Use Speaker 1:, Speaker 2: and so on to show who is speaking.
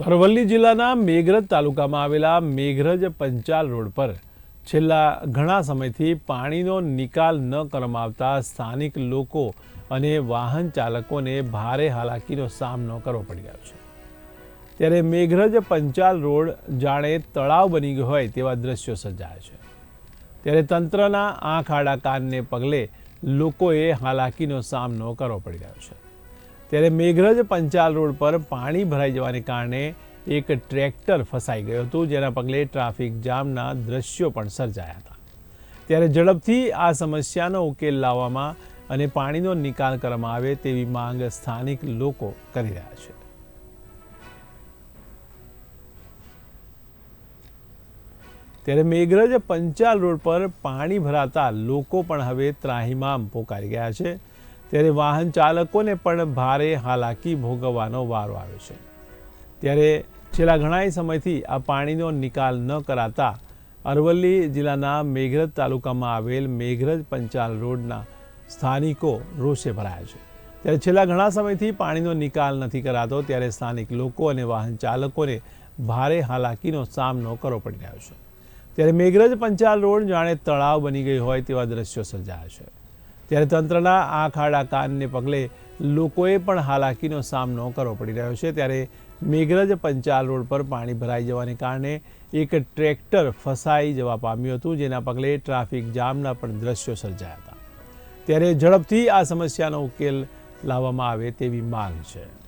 Speaker 1: અરવલ્લી જિલ્લાના મેઘરજ તાલુકામાં આવેલા મેઘરજ પંચાલ રોડ પર છેલ્લા ઘણા સમયથી પાણીનો નિકાલ ન કરવામાં આવતા સ્થાનિક લોકો અને વાહન ચાલકોને ભારે હાલાકીનો સામનો કરવો પડી રહ્યો છે. ત્યારે મેઘરજ પંચાલ રોડ જાણે તળાવ બની ગયો હોય તેવા દ્રશ્યો સર્જાય છે. ત્યારે તંત્રના આંખ આડા કાનને પગલે લોકોએ હાલાકીનો સામનો કરવો પડી રહ્યો છે. ત્યારે મેઘરજ પંચાલ રોડ પર પાણી ભરાઈ જવાને કારણે એક ટ્રેક્ટર ફસાઈ ગયું હતું, જેના પગલે ટ્રાફિક જામના દ્રશ્યો પણ સર્જાયા હતા. ત્યારે ઝડપથી આ સમસ્યાનો ઉકેલ લાવવામાં અને પાણીનો નિકાલ કરવામાં આવે તેવી માંગ સ્થાનિક લોકો કરી રહ્યા છે. ત્યારે મેઘરજ પંચાલ રોડ પર પાણી ભરાતા લોકો પણ હવે ત્રાહિમામ પોકારી ગયા છે. ત્યારે વાહન ચાલકોને પણ ભારે હાલાકી ભોગવવાનો વારો આવ્યો છે. ત્યારે છેલ્લા ઘણા સમયથી આ પાણીનો નિકાલ ન કરાતા અરવલ્લી જિલ્લાના મેઘરજ તાલુકામાં આવેલ મેઘરજ પંચાલ રોડના સ્થાનિકો રોષે ભરાયા છે. ત્યારે છેલ્લા ઘણા સમયથી પાણીનો નિકાલ નથી કરાતો ત્યારે સ્થાનિક લોકો અને વાહન ચાલકોને ભારે હાલાકીનો સામનો કરવો પડી રહ્યો છે. ત્યારે મેઘરજ પંચાલ રોડ જાણે તળાવ બની ગઈ હોય તેવા દ્રશ્યો સર્જાયા છે. ત્યારે તંત્રના આ ખાડા કાનને પગલે લોકોએ પણ હાલાકીનો સામનો કરવો પડી રહ્યો છે. ત્યારે મેઘરજ પંચાલ રોડ પર પાણી ભરાઈ જવાને કારણે એક ટ્રેક્ટર ફસાઈ જવા પામ્યું હતું, જેના પગલે ટ્રાફિક જામના પણ દ્રશ્યો સર્જાયા હતા. ત્યારે ઝડપથી આ સમસ્યાનો ઉકેલ લાવવામાં આવે તેવી માંગ છે.